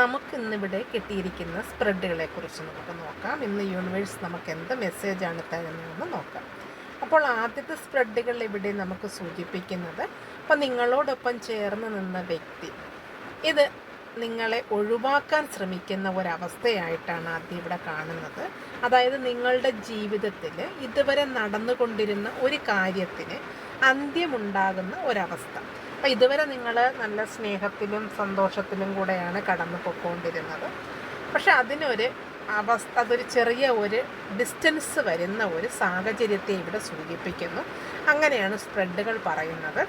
നമുക്ക് ഇന്നിവിടെ കിട്ടിയിരിക്കുന്ന സ്പ്രെഡുകളെ കുറിച്ച് നമുക്ക് നോക്കാം. ഇന്ന് യൂണിവേഴ്സ് നമുക്ക് എന്ത് മെസ്സേജാണ് തരുന്നതെന്ന് നോക്കാം. അപ്പോൾ ആദ്യത്തെ സ്പ്രെഡുകൾ ഇവിടെ നമുക്ക് സൂചിപ്പിക്കുന്നത് അപ്പോൾ നിങ്ങളോടൊപ്പം ചേർന്ന് നിന്ന വ്യക്തി. ഇത് നിങ്ങളെ ഒഴിവാക്കാൻ ശ്രമിക്കുന്ന ഒരവസ്ഥയായിട്ടാണ് ആദ്യം ഇവിടെ കാണുന്നത്. അതായത് നിങ്ങളുടെ ജീവിതത്തിൽ ഇതുവരെ നടന്നുകൊണ്ടിരുന്ന ഒരു കാര്യത്തിന് അന്ത്യമുണ്ടാകുന്ന ഒരവസ്ഥ. അപ്പം ഇതുവരെ നിങ്ങൾ നല്ല സ്നേഹത്തിലും സന്തോഷത്തിലും കൂടെയാണ് കടന്നു പൊയ്ക്കൊണ്ടിരുന്നത് പക്ഷെ അതിനൊരു അവസ്ഥ അതൊരു ചെറിയ ഒരു ഡിസ്റ്റൻസ് വരുന്ന ഒരു സാഹചര്യത്തെ ഇവിടെ സൂചിപ്പിക്കുന്നു. അങ്ങനെയാണ് സ്പ്രെഡുകൾ പറയുന്നത്.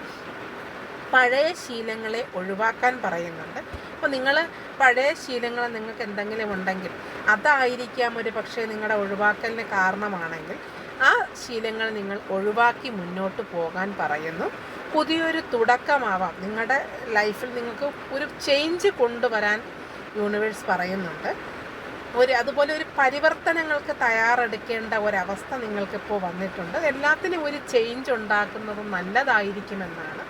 പഴയ ശീലങ്ങളെ ഒഴിവാക്കാൻ പറയുന്നുണ്ട്. അപ്പോൾ നിങ്ങൾ പഴയ ശീലങ്ങൾ നിങ്ങൾക്ക് എന്തെങ്കിലും ഉണ്ടെങ്കിൽ അതായിരിക്കാം ഒരു പക്ഷേ നിങ്ങളുടെ ഒഴിവാക്കലിന് കാരണമാണെങ്കിൽ ആ ശീലങ്ങൾ നിങ്ങൾ ഒഴിവാക്കി മുന്നോട്ട് പോകാൻ പറയുന്നു. പുതിയൊരു തുടക്കമാവാം. നിങ്ങളുടെ ലൈഫിൽ നിങ്ങൾക്ക് ഒരു ചേഞ്ച് കൊണ്ടുവരാൻ യൂണിവേഴ്സ് പറയുന്നുണ്ട്. ഒരു അതുപോലെ ഒരു പരിവർത്തനങ്ങൾക്ക് തയ്യാറെടുക്കേണ്ട ഒരവസ്ഥ നിങ്ങൾക്കിപ്പോൾ വന്നിട്ടുണ്ട്. എല്ലാത്തിനും ഒരു ചേഞ്ച് ഉണ്ടാക്കുന്നത് നല്ലതായിരിക്കുമെന്നാണ്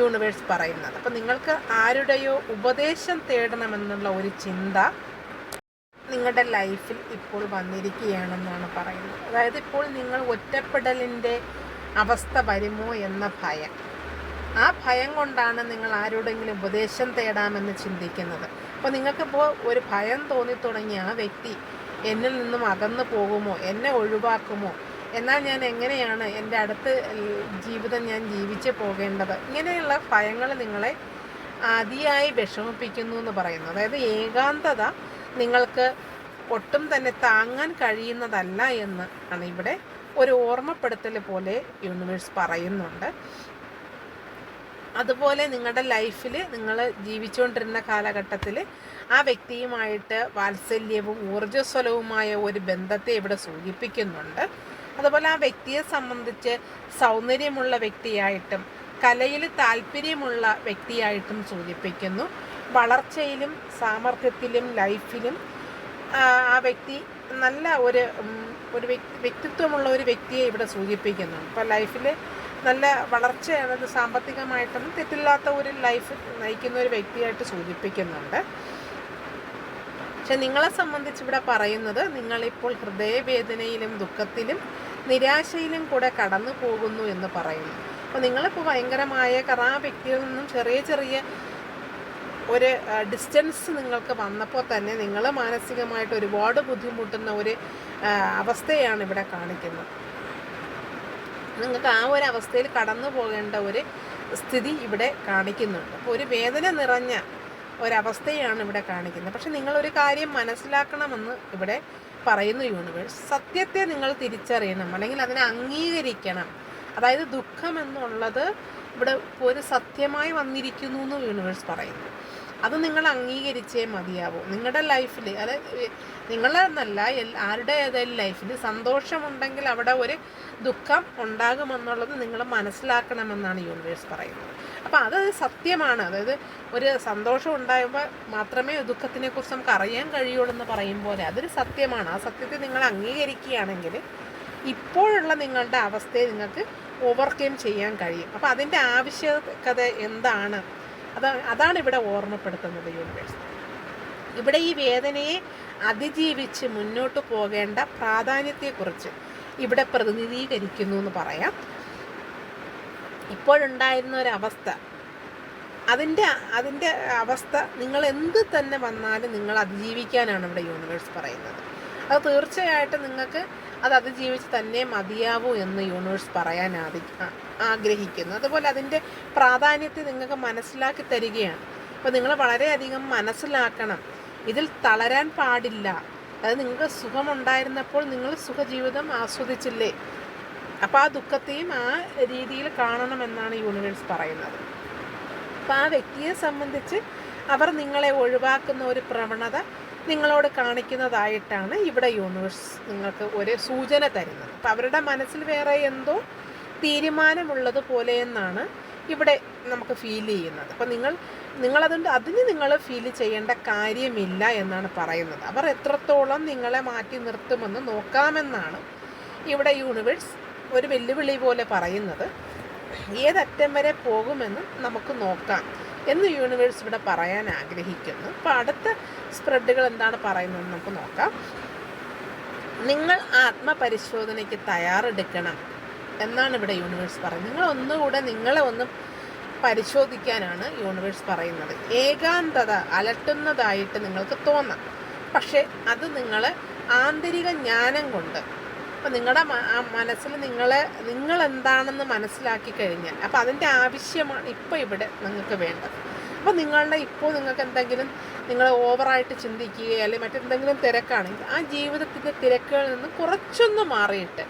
യൂണിവേഴ്സ് പറയുന്നത്. അപ്പം നിങ്ങൾക്ക് ആരുടെയോ ഉപദേശം തേടണമെന്നുള്ള ഒരു ചിന്ത നിങ്ങളുടെ ലൈഫിൽ ഇപ്പോൾ വന്നിരിക്കുകയാണെന്നാണ് പറയുന്നത്. അതായത് ഇപ്പോൾ നിങ്ങൾ ഒറ്റപ്പെടലിന്റെ അവസ്ഥ വരുമോ എന്ന ഭയം. ആ ഭയം കൊണ്ടാണ് നിങ്ങൾ ആരോടെങ്കിലും ഉപദേശം തേടാമെന്ന് ചിന്തിക്കുന്നത്. അപ്പോൾ നിങ്ങൾക്കിപ്പോൾ ഒരു ഭയം തോന്നി തുടങ്ങിയ ആ വ്യക്തി എന്നിൽ നിന്നും അകന്നു പോകുമോ? എന്നെ ഒഴിവാക്കുമോ? എന്നാൽ ഞാൻ എങ്ങനെയാണ് എന്റെ അടുത്ത് ജീവിതം ഞാൻ ജീവിച്ച് പോകേണ്ടത്? ഇങ്ങനെയുള്ള ഭയങ്ങൾ നിങ്ങളെ അതിയായി വിഷമിപ്പിക്കുന്നു എന്ന് പറയുന്നു. അതായത് ഏകാന്തത നിങ്ങൾക്ക് ഒട്ടും തന്നെ താങ്ങാൻ കഴിയുന്നതല്ല എന്ന് ആണ് ഇവിടെ ഒരു ഓർമ്മപ്പെടുത്തൽ പോലെ യൂണിവേഴ്സ് പറയുന്നുണ്ട്. അതുപോലെ നിങ്ങളുടെ ലൈഫിൽ നിങ്ങൾ ജീവിച്ചുകൊണ്ടിരുന്ന കാലഘട്ടത്തിൽ ആ വ്യക്തിയുമായിട്ട് വാത്സല്യവും ഊർജസ്വലവുമായ ഒരു ബന്ധത്തെ ഇവിടെ സൂചിപ്പിക്കുന്നുണ്ട്. അതുപോലെ ആ വ്യക്തിയെ സംബന്ധിച്ച് സൗന്ദര്യമുള്ള വ്യക്തിയായിട്ടും കലയിൽ താല്പര്യമുള്ള വ്യക്തിയായിട്ടും സൂചിപ്പിക്കുന്നു. വളർച്ചയിലും സാമർഥ്യത്തിലും ലൈഫിലും ആ വ്യക്തി നല്ല ഒരു ഒരു വ്യക്തിത്വമുള്ള ഒരു വ്യക്തിയെ ഇവിടെ സൂചിപ്പിക്കുന്നു ഇപ്പോൾ ലൈഫിൽ നല്ല വളർച്ചയാണ് അത് സാമ്പത്തികമായിട്ടൊന്നും തെറ്റില്ലാത്ത ഒരു ലൈഫ് നയിക്കുന്ന ഒരു വ്യക്തിയായിട്ട് സൂചിപ്പിക്കുന്നുണ്ട്. പക്ഷെ നിങ്ങളെ സംബന്ധിച്ച് ഇവിടെ പറയുന്നത് നിങ്ങളിപ്പോൾ ഹൃദയവേദനയിലും ദുഃഖത്തിലും നിരാശയിലും കൂടെ കടന്നു പോകുന്നു എന്ന് പറയുന്നു. അപ്പോൾ നിങ്ങളിപ്പോൾ ഭയങ്കരമായ കറാ വ്യക്തിയിൽ നിന്നും ചെറിയ ചെറിയ ഒരു ഡിസ്റ്റൻസ് നിങ്ങൾക്ക് വന്നപ്പോൾ തന്നെ നിങ്ങൾ മാനസികമായിട്ട് ഒരുപാട് ബുദ്ധിമുട്ടുന്ന ഒരു അവസ്ഥയാണ് ഇവിടെ കാണിക്കുന്നത്. നിങ്ങൾക്ക് ആ ഒരു അവസ്ഥയിൽ കടന്നു പോകേണ്ട ഒരു സ്ഥിതി ഇവിടെ കാണിക്കുന്നുണ്ട്. അപ്പോൾ ഒരു വേദന നിറഞ്ഞ ഒരവസ്ഥയാണ് ഇവിടെ കാണിക്കുന്നത്. പക്ഷെ നിങ്ങളൊരു കാര്യം മനസ്സിലാക്കണമെന്ന് ഇവിടെ പറയുന്നു യൂണിവേഴ്സ് സത്യത്തെ നിങ്ങൾ തിരിച്ചറിയണം. അല്ലെങ്കിൽ അതിനെ അംഗീകരിക്കണം. അതായത് ദുഃഖം എന്നുള്ളത് ഇവിടെ ഒരു സത്യമായി വന്നിരിക്കുന്നു എന്ന് യൂണിവേഴ്സ് പറയുന്നു. അത് നിങ്ങൾ അംഗീകരിച്ചേ മതിയാവൂ. നിങ്ങളുടെ ലൈഫിൽ അതായത് നിങ്ങളെന്നല്ല ആരുടെ ഏതായാലും ലൈഫിൽ സന്തോഷമുണ്ടെങ്കിൽ അവിടെ ഒരു ദുഃഖം ഉണ്ടാകുമെന്നുള്ളത് നിങ്ങൾ മനസ്സിലാക്കണമെന്നാണ് യൂണിവേഴ്സ് പറയുന്നത്. അപ്പോൾ അത് സത്യമാണ്. അതായത് ഒരു സന്തോഷം ഉണ്ടായപ്പോൾ മാത്രമേ ദുഃഖത്തിനെക്കുറിച്ച് നമുക്ക് അറിയാൻ കഴിയുള്ളൂ എന്ന് പറയും പോലെ അതൊരു സത്യമാണ്. ആ സത്യത്തെ നിങ്ങൾ അംഗീകരിക്കുകയാണെങ്കിൽ ഇപ്പോഴുള്ള നിങ്ങളുടെ അവസ്ഥയെ നിങ്ങൾക്ക് ഓവർകം ചെയ്യാൻ കഴിയും. അപ്പോൾ അതിന്റെ ആവശ്യകത എന്താണ്? അത് അതാണ് ഇവിടെ ഓർമ്മപ്പെടുത്തുന്നത് യൂണിവേഴ്സ് ഇവിടെ ഈ വേദനയെ അതിജീവിച്ച് മുന്നോട്ട് പോകേണ്ട പ്രാധാന്യത്തെക്കുറിച്ച് ഇവിടെ പ്രതിനിധീകരിക്കുന്നു എന്ന് പറയാം. ഇപ്പോഴുണ്ടായിരുന്ന ഒരവസ്ഥ. അതിന്റെ അതിന്റെ അവസ്ഥ നിങ്ങൾ എന്ത് തന്നെ വന്നാലും നിങ്ങൾ അതിജീവിക്കാനാണ് ഇവിടെ യൂണിവേഴ്സ് പറയുന്നത്. അത് തീർച്ചയായിട്ടും നിങ്ങൾക്ക് അത് അതിജീവിച്ച് തന്നെ മതിയാവൂ എന്ന് യൂണിവേഴ്സ് പറയാൻ ആഗ്രഹിക്കുന്നു. അതുപോലെ അതിന്റെ പ്രാധാന്യത്തെ നിങ്ങൾക്ക് മനസ്സിലാക്കി തരികയാണ്. അപ്പോൾ നിങ്ങൾ വളരെയധികം മനസ്സിലാക്കണം. ഇതിൽ തളരാൻ പാടില്ല. അതായത് നിങ്ങൾക്ക് സുഖമുണ്ടായിരുന്നപ്പോൾ നിങ്ങൾ സുഖജീവിതം ആസ്വദിച്ചില്ലേ? അപ്പോൾ ആ ദുഃഖത്തെയും ആ രീതിയിൽ കാണണമെന്നാണ് യൂണിവേഴ്സ് പറയുന്നത്. അപ്പോൾ ആ വ്യക്തിയെ സംബന്ധിച്ച് അവർ നിങ്ങളെ ഒഴിവാക്കുന്ന ഒരു പ്രവണത നിങ്ങളോട് കാണിക്കുന്നതായിട്ടാണ് ഇവിടെ യൂണിവേഴ്സ് നിങ്ങൾക്ക് ഒരു സൂചന തരുന്നത്. അപ്പം അവരുടെ മനസ്സിൽ വേറെ എന്തോ തീരുമാനമുള്ളത് പോലെ എന്നാണ് ഇവിടെ നമുക്ക് ഫീൽ ചെയ്യുന്നത്. അപ്പം നിങ്ങൾ നിങ്ങളതുകൊണ്ട് അതിന് നിങ്ങൾ ഫീൽ ചെയ്യേണ്ട കാര്യമില്ല എന്നാണ് പറയുന്നത്. അവർ എത്രത്തോളം നിങ്ങളെ മാറ്റി നിർത്തുമെന്ന് നോക്കാമെന്നാണ് ഇവിടെ യൂണിവേഴ്സ് ഒരു വെല്ലുവിളി പോലെ പറയുന്നത്. ഏതറ്റം വരെ പോകുമെന്ന് നമുക്ക് നോക്കാം. എന്ന് യൂണിവേഴ്സ് ഇവിടെ പറയാൻ ആഗ്രഹിക്കുന്നു. അപ്പോൾ അടുത്ത സ്പ്രെഡുകൾ എന്താണ് പറയുന്നത് നമുക്ക് നോക്കാം. നിങ്ങൾ ആത്മപരിശോധനയ്ക്ക് തയ്യാറെടുക്കണം എന്നാണ് ഇവിടെ യൂണിവേഴ്സ് പറയുന്നത്. നിങ്ങൾ ഒന്നുകൂടെ നിങ്ങളെ ഒന്ന് പരിശോധിക്കാനാണ് യൂണിവേഴ്സ് പറയുന്നത്. ഏകാന്തത അലട്ടുന്നതായിട്ട് നിങ്ങൾക്ക് തോന്നാം. പക്ഷേ അത് നിങ്ങളെ ആന്തരിക ജ്ഞാനം കൊണ്ട് അപ്പം നിങ്ങളുടെ മനസ്സിൽ നിങ്ങളെ നിങ്ങൾ എന്താണെന്ന് മനസ്സിലാക്കി കഴിഞ്ഞാൽ അപ്പം അതിന്റെ ആവശ്യമാണ് ഇപ്പോൾ ഇവിടെ നിങ്ങൾക്ക് വേണ്ടത്. അപ്പോൾ നിങ്ങളുടെ ഇപ്പോൾ നിങ്ങൾക്ക് എന്തെങ്കിലും നിങ്ങൾ ഓവറായിട്ട് ചിന്തിക്കുകയോ അല്ലെങ്കിൽ മറ്റെന്തെങ്കിലും തിരക്കാണെങ്കിൽ ആ ജീവിതത്തിന്റെ തിരക്കുകളിൽ നിന്ന് കുറച്ചൊന്ന് മാറിയിട്ട്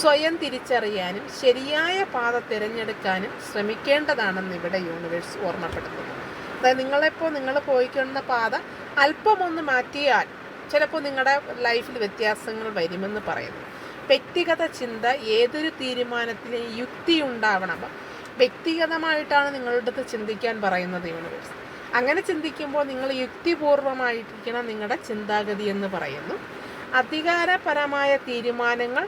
സ്വയം തിരിച്ചറിയാനും ശരിയായ പാത തിരഞ്ഞെടുക്കാനും ശ്രമിക്കേണ്ടതാണെന്ന് ഇവിടെ യൂണിവേഴ്സ് ഓർമ്മപ്പെടുത്തുന്നു. അതായത് നിങ്ങളെപ്പോൾ നിങ്ങൾ പോയിക്കൊണ്ട പാത അല്പമൊന്ന് മാറ്റിയാൽ ചിലപ്പോൾ നിങ്ങളുടെ ലൈഫിൽ വ്യത്യാസങ്ങൾ വരുമെന്ന് പറയുന്നു. വ്യക്തിഗത ചിന്ത ഏതൊരു തീരുമാനത്തിലും യുക്തി ഉണ്ടാവണം വ്യക്തിഗതമായിട്ടാണ് നിങ്ങളുടെ അടുത്ത് ചിന്തിക്കാൻ പറയുന്നത് യൂണിവേഴ്സ് അങ്ങനെ ചിന്തിക്കുമ്പോൾ നിങ്ങൾ യുക്തിപൂർവമായിരിക്കണം നിങ്ങളുടെ ചിന്താഗതി എന്ന് പറയുന്നു. അധികാരപരമായ തീരുമാനങ്ങൾ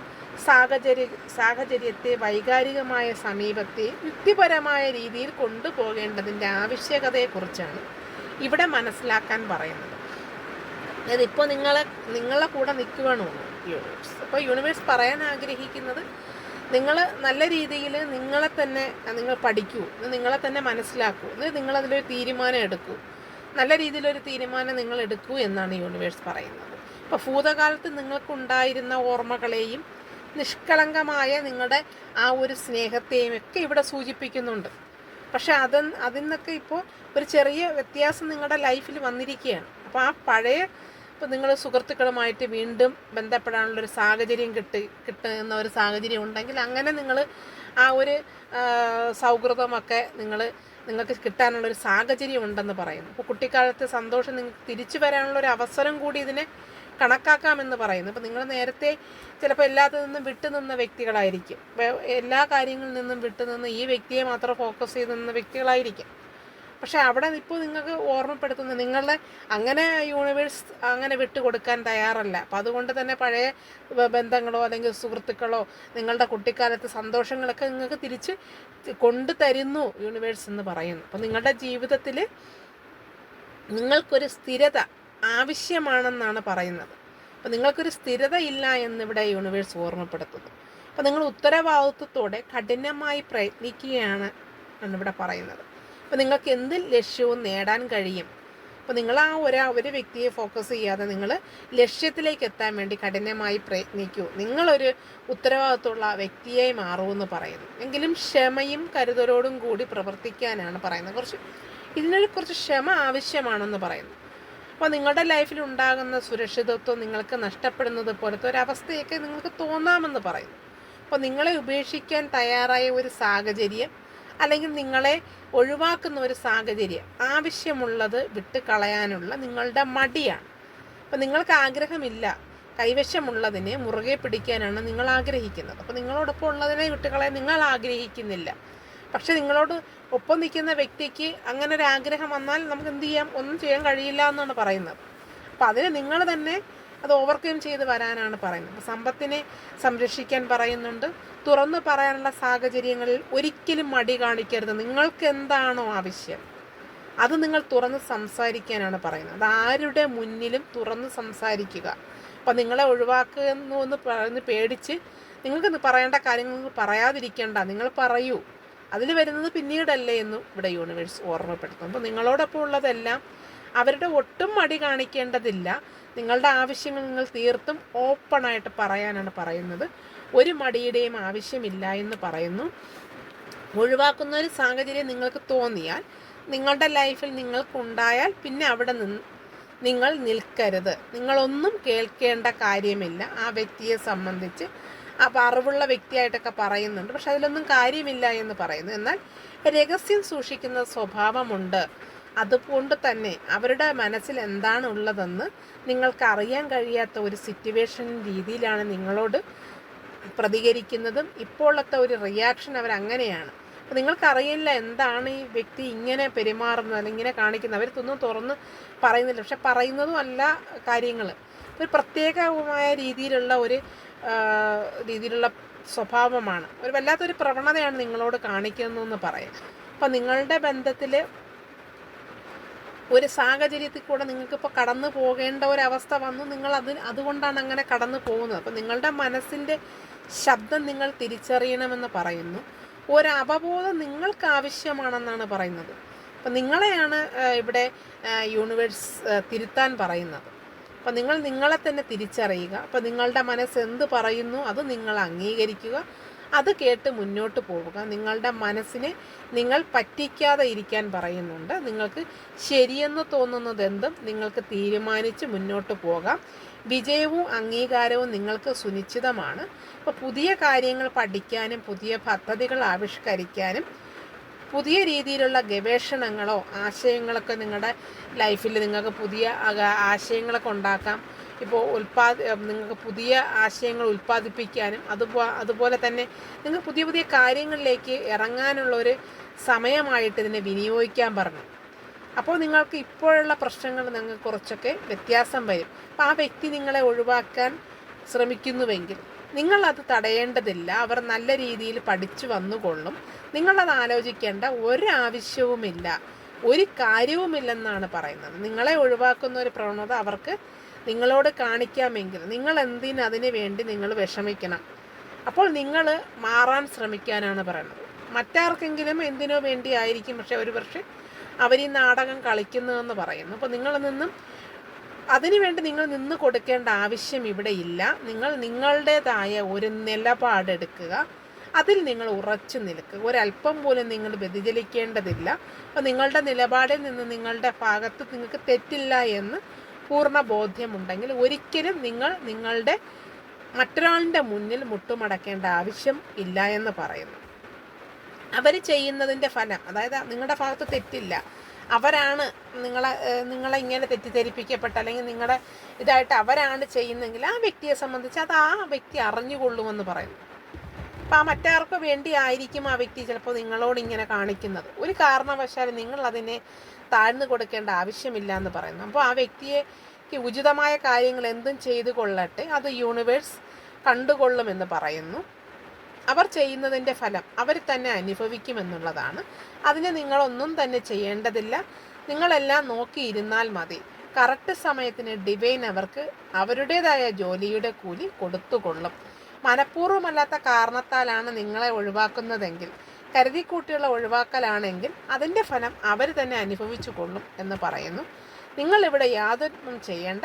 സാഹചര്യ സാഹചര്യത്തെ വൈകാരികമായ സമീപത്തെ യുക്തിപരമായ രീതിയിൽ കൊണ്ടുപോകേണ്ടതിന്റെ ആവശ്യകതയെക്കുറിച്ചാണ് ഇവിടെ മനസ്സിലാക്കാൻ പറയുന്നത്. അതായത് ഇപ്പോൾ നിങ്ങളെ നിങ്ങളെ കൂടെ നിൽക്കുകയാണ് യൂണിവേഴ്സ് അപ്പോൾ യൂണിവേഴ്സ് പറയാൻ ആഗ്രഹിക്കുന്നത് നിങ്ങൾ നല്ല രീതിയിൽ നിങ്ങളെ തന്നെ നിങ്ങൾ പഠിക്കൂ നിങ്ങളെ തന്നെ മനസ്സിലാക്കൂ എന്നിട്ട് നിങ്ങളതിലൊരു തീരുമാനം എടുക്കൂ. നല്ല രീതിയിലൊരു തീരുമാനം നിങ്ങൾ എടുക്കൂ എന്നാണ് യൂണിവേഴ്സ് പറയുന്നത്. ഇപ്പോൾ ഭൂതകാലത്ത് നിങ്ങൾക്കുണ്ടായിരുന്ന ഓർമ്മകളെയും നിഷ്കളങ്കമായ നിങ്ങളുടെ ആ ഒരു സ്നേഹത്തെയും ഒക്കെ ഇവിടെ സൂചിപ്പിക്കുന്നുണ്ട്. പക്ഷെ അത് അതിൽ നിന്നൊക്കെ ഇപ്പോൾ ഒരു ചെറിയ വ്യത്യാസം നിങ്ങളുടെ ലൈഫിൽ വന്നിരിക്കുകയാണ്. അപ്പോൾ ആ പഴയ ഇപ്പോൾ നിങ്ങൾ സുഹൃത്തുക്കളുമായിട്ട് വീണ്ടും ബന്ധപ്പെടാനുള്ള ഒരു സാഹചര്യം കിട്ടി കിട്ടുന്ന ഒരു സാഹചര്യം ഉണ്ടെങ്കിൽ അങ്ങനെ നിങ്ങൾ ആ ഒരു സൗഹൃദമൊക്കെ നിങ്ങൾ നിങ്ങൾക്ക് കിട്ടാനുള്ളൊരു സാഹചര്യം ഉണ്ടെന്ന് പറയുന്നു. അപ്പോൾ കുട്ടിക്കാലത്തെ സന്തോഷം നിങ്ങൾക്ക് തിരിച്ചു വരാനുള്ള ഒരു അവസരം കൂടി ഇതിനെ കണക്കാക്കാമെന്ന് പറയുന്നു. അപ്പോൾ നിങ്ങൾ നേരത്തെ ചിലപ്പോൾ എല്ലാത്തിൽ നിന്നും വിട്ടുനിന്ന വ്യക്തികളായിരിക്കും. എല്ലാ കാര്യങ്ങളിൽ നിന്നും വിട്ടുനിന്ന് ഈ വ്യക്തിയെ മാത്രം ഫോക്കസ് ചെയ്ത് നിന്ന വ്യക്തികളായിരിക്കും. പക്ഷേ അവിടെ ഇപ്പോൾ നിങ്ങൾക്ക് ഓർമ്മപ്പെടുത്തുന്നു നിങ്ങളുടെ അങ്ങനെ യൂണിവേഴ്സ് അങ്ങനെ വിട്ടുകൊടുക്കാൻ തയ്യാറല്ല. അപ്പം അതുകൊണ്ട് തന്നെ പഴയ ബന്ധങ്ങളോ അല്ലെങ്കിൽ സുഹൃത്തുക്കളോ നിങ്ങളുടെ കുട്ടിക്കാലത്ത് സന്തോഷങ്ങളൊക്കെ നിങ്ങൾക്ക് തിരിച്ച് കൊണ്ടു തരുന്നു യൂണിവേഴ്സ് എന്ന് പറയുന്നു. അപ്പം നിങ്ങളുടെ ജീവിതത്തിൽ നിങ്ങൾക്കൊരു സ്ഥിരത ആവശ്യമാണെന്നാണ് പറയുന്നത്. അപ്പം നിങ്ങൾക്കൊരു സ്ഥിരത ഇല്ല എന്നിവിടെ യൂണിവേഴ്സ് ഓർമ്മപ്പെടുത്തുന്നു. അപ്പം നിങ്ങൾ ഉത്തരവാദിത്വത്തോടെ കഠിനമായി പ്രയത്നിക്കുകയാണ് എന്നിവിടെ പറയുന്നത്. അപ്പോൾ നിങ്ങൾക്ക് എന്ത് ലക്ഷ്യവും നേടാൻ കഴിയും? അപ്പോൾ നിങ്ങൾ ആ ഒരു ഒരു വ്യക്തിയെ ഫോക്കസ് ചെയ്യാതെ നിങ്ങൾ ലക്ഷ്യത്തിലേക്ക് എത്താൻ വേണ്ടി കഠിനമായി പ്രയത്നിക്കൂ. നിങ്ങളൊരു ഉത്തരവാദിത്തമുള്ള വ്യക്തിയായി മാറുമെന്ന് പറയുന്നു. എങ്കിലും ക്ഷമയും കരുതലോടും കൂടി പ്രവർത്തിക്കാനാണ് പറയുന്നത്. കുറച്ച് ഇതിനൊരു കുറച്ച് ക്ഷമ ആവശ്യമാണെന്ന് പറയുന്നു. അപ്പോൾ നിങ്ങളുടെ ലൈഫിൽ ഉണ്ടാകുന്ന സുരക്ഷിതത്വം നിങ്ങൾക്ക് നഷ്ടപ്പെടുന്നത് പോലത്തെ ഒരവസ്ഥയൊക്കെ നിങ്ങൾക്ക് തോന്നാമെന്ന് പറയുന്നു. അപ്പോൾ നിങ്ങളെ ഉപേക്ഷിക്കാൻ തയ്യാറായ ഒരു സാഹചര്യം അല്ലെങ്കിൽ നിങ്ങളെ ഒഴിവാക്കുന്ന ഒരു സാഹചര്യം. ആവശ്യമുള്ളത് വിട്ട് കളയാനുള്ള നിങ്ങളുടെ മടിയാണ്. അപ്പം നിങ്ങൾക്ക് ആഗ്രഹമില്ല. കൈവശമുള്ളതിനെ മുറുകെ പിടിക്കാനാണ് നിങ്ങൾ ആഗ്രഹിക്കുന്നത്. അപ്പോൾ നിങ്ങളോടൊപ്പം ഉള്ളതിനെ വിട്ടുകളയാൻ നിങ്ങൾ ആഗ്രഹിക്കുന്നില്ല. പക്ഷെ നിങ്ങളോട് ഒപ്പം നിൽക്കുന്ന വ്യക്തിക്ക് അങ്ങനെ ഒരു ആഗ്രഹം വന്നാൽ നമുക്ക് എന്ത് ചെയ്യാം? ഒന്നും ചെയ്യാൻ കഴിയില്ല എന്നാണ് പറയുന്നത്. അപ്പം അതിന് നിങ്ങൾ തന്നെ അത് ഓവർകം ചെയ്ത് വരാനാണ് പറയുന്നത്. സമ്പത്തിനെ സംരക്ഷിക്കാൻ പറയുന്നുണ്ട്. തുറന്നു പറയാനുള്ള സാഹചര്യങ്ങളിൽ ഒരിക്കലും മടി കാണിക്കരുത്. നിങ്ങൾക്ക് എന്താണോ ആവശ്യം അത് നിങ്ങൾ തുറന്ന് സംസാരിക്കാനാണ് പറയുന്നത്. അത് ആരുടെ മുന്നിലും തുറന്ന് സംസാരിക്കുക. അപ്പം നിങ്ങളെ ഒഴിവാക്കുന്നു എന്ന് പറഞ്ഞ് പേടിച്ച് നിങ്ങൾക്ക് പറയേണ്ട കാര്യങ്ങൾ പറയാതിരിക്കേണ്ട. നിങ്ങൾ പറയൂ. അതിൽ വരുന്നത് പിന്നീടല്ലേ എന്ന് ഇവിടെ യൂണിവേഴ്സ് ഓർമ്മപ്പെടുത്തും. അപ്പോൾ നിങ്ങളോടൊപ്പം ഉള്ളതെല്ലാം അവരുടെ ഒട്ടും മടി കാണിക്കേണ്ടതില്ല. നിങ്ങളുടെ ആവശ്യങ്ങൾ നിങ്ങൾ തീർത്തും ഓപ്പണായിട്ട് പറയാനാണ് പറയുന്നത്. ഒരു മടിയുടെയും ആവശ്യമില്ല എന്ന് പറയുന്നു. ഒഴിവാക്കുന്ന ഒരു സാഹചര്യം നിങ്ങൾക്ക് തോന്നിയാൽ നിങ്ങളുടെ ലൈഫിൽ നിങ്ങൾക്കുണ്ടായാൽ പിന്നെ അവിടെ നിന്ന് നിങ്ങൾ നിൽക്കരുത്. നിങ്ങളൊന്നും കേൾക്കേണ്ട കാര്യമില്ല. ആ വ്യക്തിയെ സംബന്ധിച്ച് അപ്പോൾ അറിവുള്ള വ്യക്തിയായിട്ടൊക്കെ പറയുന്നുണ്ട്. പക്ഷെ അതിലൊന്നും കാര്യമില്ല എന്ന് പറയുന്നു. എന്നാൽ രഹസ്യം സൂക്ഷിക്കുന്ന സ്വഭാവമുണ്ട്. അതുകൊണ്ട് തന്നെ അവരുടെ മനസ്സിൽ എന്താണ് ഉള്ളതെന്ന് നിങ്ങൾക്ക് അറിയാൻ കഴിയാത്ത ഒരു സിറ്റുവേഷൻ രീതിയിലാണ് നിങ്ങളോട് പ്രതികരിക്കുന്നതും ഇപ്പോഴത്തെ ഒരു റിയാക്ഷൻ അവർ അങ്ങനെയാണ് അപ്പോൾ നിങ്ങൾക്കറിയില്ല എന്താണ് ഈ വ്യക്തി ഇങ്ങനെ പെരുമാറുന്നത് അല്ലെങ്കിൽ ഇങ്ങനെ കാണിക്കുന്നത്. അവർ തൊന്നും തുറന്ന് പറയുന്നില്ല. പക്ഷെ പറയുന്നതും അല്ല കാര്യങ്ങൾ ഒരു പ്രത്യേകമായ രീതിയിലുള്ള ഒരു രീതിയിലുള്ള സ്വഭാവമാണ്. ഒരു വല്ലാത്തൊരു പ്രവണതയാണ് നിങ്ങളോട് കാണിക്കുന്നതെന്ന് പറയാം. അപ്പം നിങ്ങളുടെ ബന്ധത്തിൽ ഒരു സാഹചര്യത്തിൽ കൂടെ നിങ്ങൾക്കിപ്പോൾ കടന്നു പോകേണ്ട ഒരവസ്ഥ വന്നു. നിങ്ങൾ അത് അതുകൊണ്ടാണ് അങ്ങനെ കടന്നു പോകുന്നത്. അപ്പം നിങ്ങളുടെ മനസ്സിന്റെ ശബ്ദം നിങ്ങൾ തിരിച്ചറിയണമെന്ന് പറയുന്നു. ഒരു നിങ്ങൾക്ക് ആവശ്യമാണെന്നാണ് പറയുന്നത്. അപ്പം നിങ്ങളെയാണ് ഇവിടെ യൂണിവേഴ്സ് തിരുത്താൻ പറയുന്നത്. അപ്പം നിങ്ങൾ നിങ്ങളെ തന്നെ തിരിച്ചറിയുക. അപ്പം നിങ്ങളുടെ മനസ്സ് എന്ത് പറയുന്നു അത് നിങ്ങൾ അംഗീകരിക്കുക. അത് കേട്ട് മുന്നോട്ട് പോവുക. നിങ്ങളുടെ മനസ്സിനെ നിങ്ങൾ പറ്റിക്കാതെ ഇരിക്കാൻ പറയുന്നുണ്ട്. നിങ്ങൾക്ക് ശരിയെന്ന് തോന്നുന്നത് എന്തും നിങ്ങൾക്ക് തീരുമാനിച്ച് മുന്നോട്ട് പോകാം. വിജയവും അംഗീകാരവും നിങ്ങൾക്ക് സുനിശ്ചിതമാണ്. അപ്പോൾ പുതിയ കാര്യങ്ങൾ പഠിക്കാനും പുതിയ പദ്ധതികൾ ആവിഷ്കരിക്കാനും പുതിയ രീതിയിലുള്ള ഗവേഷണങ്ങളോ ആശയങ്ങളൊക്കെ നിങ്ങളുടെ ലൈഫിൽ നിങ്ങൾക്ക് പുതിയ ആശയങ്ങളൊക്കെ ഉണ്ടാക്കാം. ഇപ്പോൾ ഉൽപ്പാദ നിങ്ങൾക്ക് പുതിയ ആശയങ്ങൾ ഉൽപ്പാദിപ്പിക്കാനും അതുപോ അതുപോലെ തന്നെ നിങ്ങൾ പുതിയ പുതിയ കാര്യങ്ങളിലേക്ക് ഇറങ്ങാനുള്ള ഒരു സമയമായിട്ട് ഇതിനെ വിനിയോഗിക്കാൻ പറഞ്ഞു. അപ്പോൾ നിങ്ങൾക്ക് ഇപ്പോഴുള്ള പ്രശ്നങ്ങൾ നിങ്ങൾക്ക് കുറച്ചൊക്കെ വ്യത്യാസം വരും. അപ്പോൾ ആ വ്യക്തി നിങ്ങളെ ഒഴിവാക്കാൻ ശ്രമിക്കുന്നുവെങ്കിൽ നിങ്ങളത് തടയേണ്ടതില്ല. അവർ നല്ല രീതിയിൽ പഠിച്ചു വന്നുകൊള്ളും. നിങ്ങളത് ആലോചിക്കേണ്ട ഒരാവശ്യവുമില്ല. ഒരു കാര്യവുമില്ലെന്നാണ് പറയുന്നത്. നിങ്ങളെ ഒഴിവാക്കുന്ന ഒരു പ്രവണത അവർക്ക് നിങ്ങളോട് കാണിക്കാമെങ്കിൽ നിങ്ങൾ എന്തിന് അതിന് വേണ്ടി നിങ്ങൾ വിഷമിക്കണം? അപ്പോൾ നിങ്ങൾ മാറാൻ ശ്രമിക്കാനാണ് പറയുന്നത്. മറ്റാർക്കെങ്കിലും എന്തിനോ വേണ്ടി ആയിരിക്കും പക്ഷെ ഒരു പക്ഷേ അവർ ഈ നാടകം കളിക്കുന്നതെന്ന് പറയുന്നു. അപ്പോൾ നിങ്ങൾ നിന്നും അതിനുവേണ്ടി നിങ്ങൾ നിന്ന് കൊടുക്കേണ്ട ആവശ്യം ഇവിടെ ഇല്ല. നിങ്ങൾ നിങ്ങളുടേതായ ഒരു നിലപാടെടുക്കുക. അതിൽ നിങ്ങൾ ഉറച്ചു നിൽക്കുക. ഒരല്പം പോലും നിങ്ങൾ വ്യതിചലിക്കേണ്ടതില്ല. അപ്പോൾ നിങ്ങളുടെ നിലപാടിൽ നിന്ന് നിങ്ങളുടെ ഭാഗത്ത് നിങ്ങൾക്ക് തെറ്റില്ല എന്ന് പൂർണ ബോധ്യമുണ്ടെങ്കിൽ ഒരിക്കലും നിങ്ങൾ നിങ്ങളുടെ മറ്റൊരാളുടെ മുന്നിൽ മുട്ടുമടക്കേണ്ട ആവശ്യം ഇല്ല എന്ന് പറയുന്നു. അവർ ചെയ്യുന്നതിന്റെ ഫലം അതായത് നിങ്ങളുടെ ഭാഗത്ത് തെറ്റില്ല. അവരാണ് നിങ്ങളെ നിങ്ങളെ ഇങ്ങനെ തെറ്റിദ്ധരിപ്പിക്കപ്പെട്ട അല്ലെങ്കിൽ നിങ്ങളുടെ ഇതായിട്ട് അവരാണ് ചെയ്യുന്നതെങ്കിൽ ആ വ്യക്തിയെ സംബന്ധിച്ച് അത് ആ വ്യക്തി അറിഞ്ഞുകൊള്ളുമെന്ന് പറയുന്നു. അപ്പം ആ മറ്റാർക്ക് വേണ്ടി ആയിരിക്കും ആ വ്യക്തി ചിലപ്പോൾ നിങ്ങളോട് ഇങ്ങനെ കാണിക്കുന്നത്. ഒരു കാരണവശാലും നിങ്ങൾ അതിനെ താഴ്ന്നു കൊടുക്കേണ്ട ആവശ്യമില്ല എന്ന് പറയുന്നു. അപ്പോൾ ആ വ്യക്തിയെ ഉചിതമായ കാര്യങ്ങൾ എന്തും ചെയ്തു കൊള്ളട്ടെ അത് യൂണിവേഴ്സ് കണ്ടുകൊള്ളുമെന്ന് പറയുന്നു. അവർ ചെയ്യുന്നതിന്റെ ഫലം അവർ തന്നെ അനുഭവിക്കുമെന്നുള്ളതാണ് അതിന് നിങ്ങളൊന്നും തന്നെ ചെയ്യേണ്ടതില്ല. നിങ്ങളെല്ലാം നോക്കിയിരുന്നാൽ മതി. കറക്റ്റ് സമയത്തിന് ഡിവൈൻ അവർക്ക് അവരുടേതായ ജോലിയുടെ കൂലി കൊടുത്തുകൊള്ളും. മനഃപൂർവമല്ലാത്ത കാരണത്താലാണ് നിങ്ങളെ ഒഴിവാക്കുന്നതെങ്കിൽ കരുതിക്കൂട്ടിയുള്ള ഒഴിവാക്കലാണെങ്കിൽ അതിന്റെ ഫലം അവർ തന്നെ അനുഭവിച്ചു കൊള്ളും എന്ന് പറയുന്നു. നിങ്ങളിവിടെ യാതൊന്നും ചെയ്യേണ്ട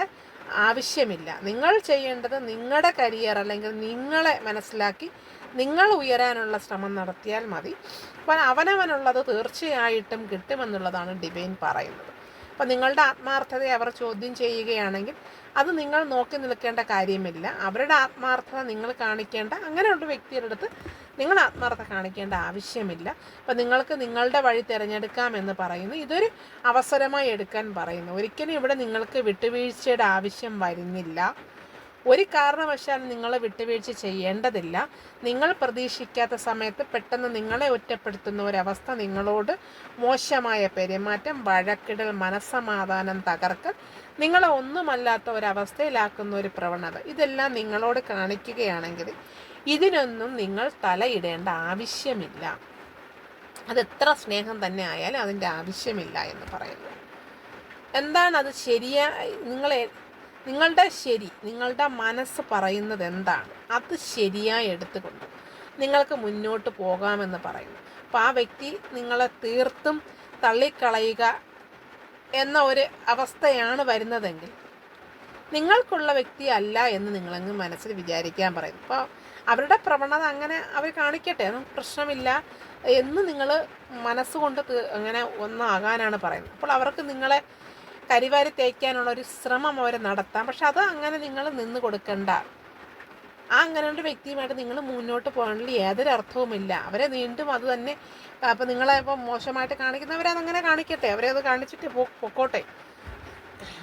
ആവശ്യമില്ല. നിങ്ങൾ ചെയ്യേണ്ടത് നിങ്ങളുടെ കരിയർ അല്ലെങ്കിൽ നിങ്ങളെ മനസ്സിലാക്കി നിങ്ങൾ ഉയരാനുള്ള ശ്രമം നടത്തിയാൽ മതി. അപ്പം അവനവനുള്ളത് തീർച്ചയായിട്ടും കിട്ടുമെന്നുള്ളതാണ് ഡിബൈൻ പറയുന്നത്. അപ്പം നിങ്ങളുടെ ആത്മാർത്ഥതയെ അവർ ചോദ്യം ചെയ്യുകയാണെങ്കിൽ അത് നിങ്ങൾ നോക്കി നിൽക്കേണ്ട കാര്യമില്ല. അവരുടെ ആത്മാർത്ഥത നിങ്ങൾ കാണിക്കേണ്ട. അങ്ങനെയുള്ള വ്യക്തിയുടെ അടുത്ത് നിങ്ങൾ ആത്മാർത്ഥത കാണിക്കേണ്ട ആവശ്യമില്ല. അപ്പം നിങ്ങൾക്ക് നിങ്ങളുടെ വഴി തിരഞ്ഞെടുക്കാം എന്ന് പറയുന്നു. ഇതൊരു അവസരമായി എടുക്കാൻ പറയുന്നു. ഒരിക്കലും ഇവിടെ നിങ്ങൾക്ക് വിട്ടുവീഴ്ചയുടെ ആവശ്യം വരുന്നില്ല. ഒരു കാരണവശാലും നിങ്ങളെ വിട്ടുവീഴ്ച ചെയ്യേണ്ടതില്ല. നിങ്ങൾ പ്രതീക്ഷിക്കാത്ത സമയത്ത് പെട്ടെന്ന് നിങ്ങളെ ഒറ്റപ്പെടുത്തുന്ന ഒരവസ്ഥ നിങ്ങളോട് മോശമായ പെരുമാറ്റം വഴക്കിടൽ മനസ്സമാധാനം തകർക്കൽ നിങ്ങളെ ഒന്നുമല്ലാത്ത ഒരവസ്ഥയിലാക്കുന്ന ഒരു പ്രവണത. ഇതെല്ലാം നിങ്ങളോട് കാണിക്കുകയാണെങ്കിൽ ഇതിനൊന്നും നിങ്ങൾ തലയിടേണ്ട ആവശ്യമില്ല. അത് എത്ര സ്നേഹം തന്നെ ആയാലും അതിന്റെ ആവശ്യമില്ല എന്ന് പറയുന്നു. എന്താണ് അത് ശരിയായി നിങ്ങളെ നിങ്ങളുടെ ശരി നിങ്ങളുടെ മനസ്സ് പറയുന്നത് എന്താണ്? അത് ശരിയായി എടുത്തുകൊണ്ട് നിങ്ങൾക്ക് മുന്നോട്ട് പോകാമെന്ന് പറയുന്നു. അപ്പോൾ ആ വ്യക്തി നിങ്ങളെ തീർത്തും തള്ളിക്കളയുക എന്ന ഒരു അവസ്ഥയാണ് വരുന്നതെങ്കിൽ നിങ്ങൾക്കുള്ള വ്യക്തി അല്ല എന്ന് നിങ്ങളങ്ങ് മനസ്സിൽ വിചാരിക്കാൻ പറയുന്നു. അപ്പോൾ അവരുടെ പ്രവണത അങ്ങനെ അവർ കാണിക്കട്ടെ അതൊന്നും പ്രശ്നമില്ല എന്ന് നിങ്ങൾ മനസ്സുകൊണ്ട് അങ്ങനെ ഒന്നാകാനാണ് പറയുന്നത്. അപ്പോൾ അവർക്ക് നിങ്ങളെ കരിവാരി തേക്കാനുള്ള ഒരു ശ്രമം അവർ നടത്താം. പക്ഷെ അത് അങ്ങനെ നിങ്ങൾ നിന്ന് കൊടുക്കണ്ട. ആ അങ്ങനെ ഒരു വ്യക്തിയുമായിട്ട് നിങ്ങൾ മുന്നോട്ട് പോകാനുള്ള യാതൊരു അർത്ഥവുമില്ല. അവരെ വീണ്ടും അത് തന്നെ അപ്പം നിങ്ങളെ ഇപ്പം മോശമായിട്ട് കാണിക്കുന്നവരെ അതങ്ങനെ കാണിക്കട്ടെ. അവരെ അത് കാണിച്ചിട്ട് പോ പൊക്കോട്ടെ.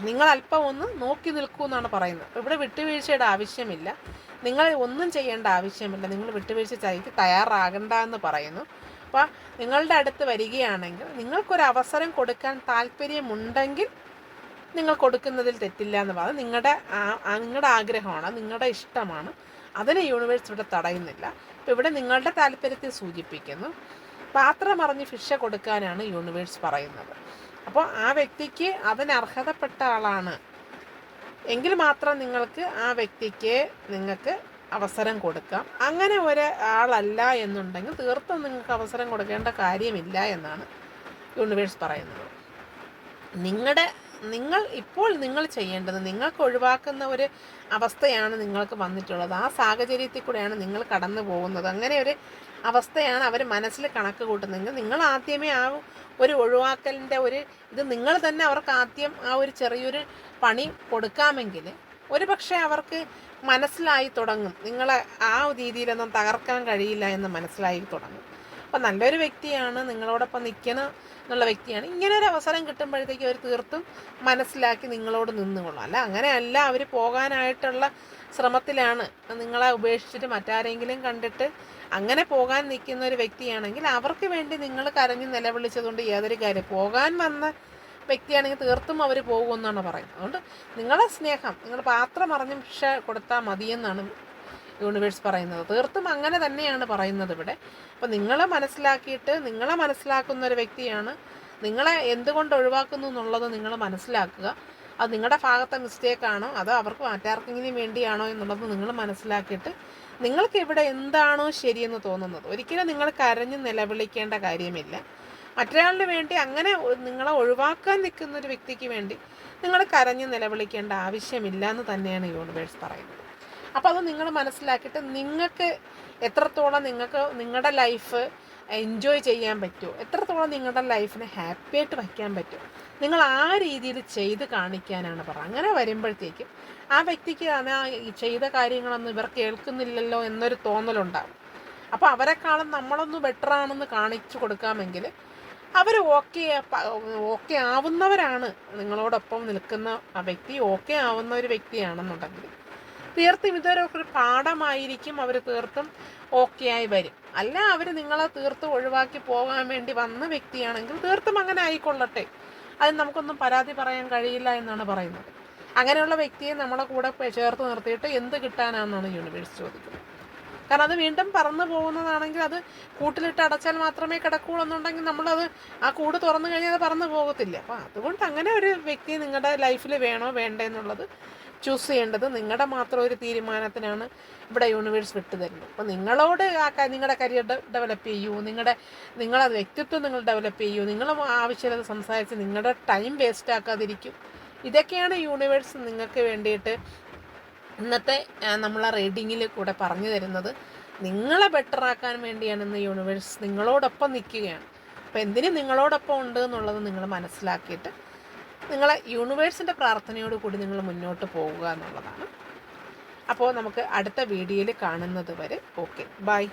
നിങ്ങൾ അല്പം ഒന്ന് നോക്കി നിൽക്കൂ എന്നാണ് പറയുന്നത്. ഇവിടെ വിട്ടുവീഴ്ചയുടെ ആവശ്യമില്ല. നിങ്ങൾ ഒന്നും ചെയ്യേണ്ട ആവശ്യമില്ല. നിങ്ങൾ വിട്ടുവീഴ്ച ചെയ്ത് തയ്യാറാകണ്ട എന്ന് പറയുന്നു. അപ്പോൾ നിങ്ങളുടെ അടുത്ത് വരികയാണെങ്കിൽ നിങ്ങൾക്കൊരു അവസരം കൊടുക്കാൻ താല്പര്യമുണ്ടെങ്കിൽ നിങ്ങൾ കൊടുക്കുന്നതിൽ തെറ്റില്ല എന്ന് പറഞ്ഞാൽ നിങ്ങളുടെ നിങ്ങളുടെ ആഗ്രഹമാണ് നിങ്ങളുടെ ഇഷ്ടമാണ്. അതിനെ യൂണിവേഴ്സ് ഇവിടെ തടയുന്നില്ല. അപ്പോൾ ഇവിടെ നിങ്ങളുടെ താല്പര്യത്തെ സൂചിപ്പിക്കുന്നു. പാത്രം അറിഞ്ഞ് ഫിഷ കൊടുക്കാനാണ് യൂണിവേഴ്സ് പറയുന്നത്. അപ്പോൾ ആ വ്യക്തിക്ക് അതിന് അർഹതപ്പെട്ട ആളാണ്. എങ്കിൽ മാത്രം നിങ്ങൾക്ക് ആ വ്യക്തിക്ക് നിങ്ങൾക്ക് അവസരം കൊടുക്കാം. അങ്ങനെ ഒരു ആളല്ല എന്നുണ്ടെങ്കിൽ തീർത്തും നിങ്ങൾക്ക് അവസരം കൊടുക്കേണ്ട കാര്യമില്ല എന്നാണ് യൂണിവേഴ്സ് പറയുന്നത്. നിങ്ങളുടെ നിങ്ങൾ ഇപ്പോൾ നിങ്ങൾ ചെയ്യേണ്ടത് നിങ്ങൾക്ക് ഒഴിവാക്കുന്ന ഒരു അവസ്ഥയാണ് നിങ്ങൾക്ക് വന്നിട്ടുള്ളത്. ആ സാഹചര്യത്തിൽ കൂടെയാണ് നിങ്ങൾ കടന്നു പോകുന്നത്. അങ്ങനെ ഒരു അവസ്ഥയാണ് അവർ മനസ്സിൽ കണക്ക് കൂട്ടുന്നതെങ്കിൽ നിങ്ങൾ ആദ്യമേ ആ ഒരു ഒഴിവാക്കലിന്റെ ഒരു ഇത് നിങ്ങൾ തന്നെ അവർക്ക് ആദ്യം ആ ഒരു ചെറിയൊരു പണി കൊടുക്കാമെങ്കിൽ ഒരു പക്ഷേ അവർക്ക് മനസ്സിലായി തുടങ്ങും. നിങ്ങളെ ആ രീതിയിലൊന്നും തകർക്കാൻ കഴിയില്ല എന്ന് മനസ്സിലായി തുടങ്ങും. അപ്പം നല്ലൊരു വ്യക്തിയാണ് നിങ്ങളോടൊപ്പം നിൽക്കണം എന്നുള്ള വ്യക്തിയാണ്. ഇങ്ങനെ ഒരു അവസരം കിട്ടുമ്പോഴത്തേക്ക് അവർ തീർത്തും മനസ്സിലാക്കി നിങ്ങളോട് നിന്നുകൊള്ളും. അല്ല അങ്ങനെയല്ല അവർ പോകാനായിട്ടുള്ള ശ്രമത്തിലാണ്. നിങ്ങളെ ഉപേക്ഷിച്ചിട്ട് മറ്റാരെങ്കിലും കണ്ടിട്ട് അങ്ങനെ പോകാൻ നിൽക്കുന്ന ഒരു വ്യക്തിയാണെങ്കിൽ അവർക്ക് വേണ്ടി നിങ്ങൾ കരഞ്ഞ് നിലവിളിച്ചതുകൊണ്ട് യാതൊരു കാര്യം. പോകാൻ വന്ന വ്യക്തിയാണെങ്കിൽ തീർത്തും അവർ പോകുമെന്നാണ് പറയുന്നത്. അതുകൊണ്ട് നിങ്ങളുടെ സ്നേഹം നിങ്ങൾ പാത്രം അറിഞ്ഞ് ഭിക്ഷ കൊടുത്താൽ മതിയെന്നാണ് യൂണിവേഴ്സ് പറയുന്നത്. തീർത്തും അങ്ങനെ തന്നെയാണ് പറയുന്നത് ഇവിടെ. അപ്പോൾ നിങ്ങളെ മനസ്സിലാക്കിയിട്ട് നിങ്ങളെ മനസ്സിലാക്കുന്ന ഒരു വ്യക്തിയാണ്. നിങ്ങളെ എന്തുകൊണ്ട് ഒഴിവാക്കുന്നു എന്നുള്ളത് നിങ്ങൾ മനസ്സിലാക്കുക. അത് നിങ്ങളുടെ ഭാഗത്തെ മിസ്റ്റേക്കാണോ അതോ അവർക്ക് മറ്റാർക്കെങ്കിലും വേണ്ടിയാണോ എന്നുള്ളത് നിങ്ങൾ മനസ്സിലാക്കിയിട്ട് നിങ്ങൾക്ക് ഇവിടെ എന്താണോ ശരിയെന്ന് തോന്നുന്നത്. ഒരിക്കലും നിങ്ങൾ കരഞ്ഞ് നിലവിളിക്കേണ്ട കാര്യമില്ല. മറ്റൊരാളിന് വേണ്ടി അങ്ങനെ നിങ്ങളെ ഒഴിവാക്കാൻ നിൽക്കുന്ന ഒരു വ്യക്തിക്ക് വേണ്ടി നിങ്ങൾ കരഞ്ഞ് നിലവിളിക്കേണ്ട ആവശ്യമില്ല എന്ന് തന്നെയാണ് യൂണിവേഴ്സ് പറയുന്നത്. അപ്പോൾ അത് നിങ്ങൾ മനസ്സിലാക്കിയിട്ട് നിങ്ങൾക്ക് എത്രത്തോളം നിങ്ങൾക്ക് നിങ്ങളുടെ ലൈഫ് എൻജോയ് ചെയ്യാൻ പറ്റുമോ എത്രത്തോളം നിങ്ങളുടെ ലൈഫിനെ ഹാപ്പി ആയിട്ട് വയ്ക്കാൻ പറ്റുമോ നിങ്ങൾ ആ രീതിയിൽ ചെയ്ത് കാണിക്കാനാണ് പറ അങ്ങനെ വരുമ്പോഴത്തേക്കും ആ വ്യക്തിക്ക് ആ ചെയ്ത കാര്യങ്ങളൊന്നും ഇവർ കേൾക്കുന്നില്ലല്ലോ എന്നൊരു തോന്നലുണ്ടാകും അപ്പോൾ അവരെക്കാളും നമ്മളൊന്ന് ബെറ്റർ ആണെന്ന് കാണിച്ചു കൊടുക്കാമെങ്കിൽ അവർ ഓക്കെ ഓക്കെ ആവുന്നവരാണ് നിങ്ങളോടൊപ്പം നിൽക്കുന്ന ആ വ്യക്തി ഓക്കെ ആവുന്ന ഒരു വ്യക്തിയാണെന്നുണ്ടെങ്കിൽ. തീർത്തും ഇതൊരു പാഠമായിരിക്കും അവർ തീർത്തും ഓക്കെ ആയി വരും. അല്ല അവർ നിങ്ങളെ തീർത്തും ഒഴിവാക്കി പോകാൻ വേണ്ടി വന്ന വ്യക്തിയാണെങ്കിൽ തീർത്തും അങ്ങനെ ആയിക്കൊള്ളട്ടെ. അതിന് നമുക്കൊന്നും പരാതി പറയാൻ കഴിയില്ല എന്നാണ് പറയുന്നത്. അങ്ങനെയുള്ള വ്യക്തിയെ നമ്മളെ കൂടെ ചേർത്ത് നിർത്തിയിട്ട് എന്ത് കിട്ടാനാണെന്നാണ് യൂണിവേഴ്സ് ചോദിക്കുന്നത്. കാരണം അത് വീണ്ടും പറന്നു പോകുന്നതാണെങ്കിൽ അത് കൂട്ടിലിട്ട് അടച്ചാൽ മാത്രമേ കിടക്കുകയുള്ളൂ എന്നുണ്ടെങ്കിൽ നമ്മളത് ആ കൂട് തുറന്നു കഴിഞ്ഞാൽ അത് പറന്നു പോകത്തില്ല. അപ്പോൾ അതുകൊണ്ട് അങ്ങനെ ഒരു വ്യക്തി നിങ്ങളുടെ ലൈഫിൽ വേണോ വേണ്ടേ എന്നുള്ളത് ചൂസ് ചെയ്യേണ്ടത് നിങ്ങളുടെ മാത്രം ഒരു തീരുമാനത്തിനാണ് ഇവിടെ യൂണിവേഴ്സ് വിട്ടുതരുന്നത്. അപ്പോൾ നിങ്ങളോട് ആ നിങ്ങളുടെ കരിയർ ഡെവലപ്പ് ചെയ്യൂ. നിങ്ങളുടെ നിങ്ങളെ വ്യക്തിത്വം നിങ്ങൾ ഡെവലപ്പ് ചെയ്യൂ. നിങ്ങൾ ആവശ്യമില്ലാതെ സംസാരിച്ച് നിങ്ങളുടെ ടൈം വേസ്റ്റ് ആക്കാതിരിക്കും. ഇതൊക്കെയാണ് യൂണിവേഴ്സ് നിങ്ങൾക്ക് വേണ്ടിയിട്ട് ഇന്നത്തെ നമ്മളെ റീഡിങ്ങിൽ കൂടെ പറഞ്ഞു തരുന്നത്. നിങ്ങളെ ബെറ്റർ ആക്കാൻ വേണ്ടിയാണ് ഇന്ന് യൂണിവേഴ്സ് നിങ്ങളോടൊപ്പം നിൽക്കുകയാണ്. അപ്പോൾ എന്തിനും നിങ്ങളോടൊപ്പം ഉണ്ട് എന്നുള്ളത് നിങ്ങൾ മനസ്സിലാക്കിയിട്ട് നിങ്ങളെ യൂണിവേഴ്സിന്റെ പ്രാർത്ഥനയോട് കൂടി നിങ്ങൾ മുന്നോട്ട് പോവുക എന്നുള്ളതാണ്. അപ്പോൾ നമുക്ക് അടുത്ത വീഡിയോയിൽ കാണുന്നത് വരെ ഓക്കെ ബൈ